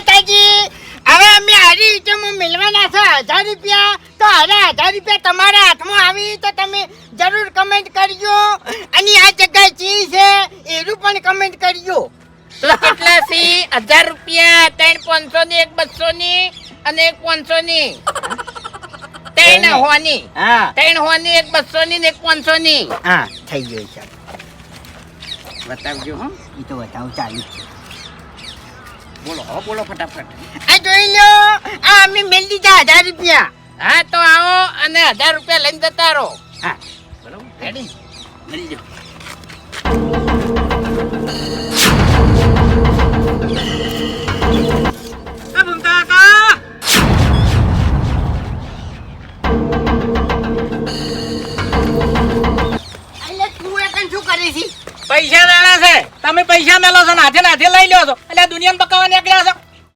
માતાજી. હવે અમે હારી ઇટમો મેળવાના છે હજાર રૂપિયા. તો હવે હજાર રૂપિયા તમારા હાથમાં આવી તો તમે જરૂર કમેન્ટ કરજો. અને આ જગ્યાએ ચી છે એનું પણ કમેન્ટ કરજો. તો કેટલા સી હજાર રૂપિયા ત્રણ પાંચસો ની એક બસો ની અને એક પાંચસો ની. ત્રણ હોની. હા. ત્રણ હોની એક બસો ની એક પાંચસો ની. હા થઈ ગયું છે. બતાવજો હો. એ તો બતાવું ચાલુ છે. બોલો હો બોલો ફટાફટ. આ જોઈ લો આ અમે મેળ દીધા હજાર રૂપિયા. હા તો આવો અને હજાર રૂપિયા લઈને જતા રહો. હા બરોબર રેડી? મળી જાઓ. પૈસા દાડા છે. તમે પૈસા મેલો. છો નાથે હાથે લઈ લ્યો છો. એટલે દુનિયામાં બકાવા નીકળ્યા છો?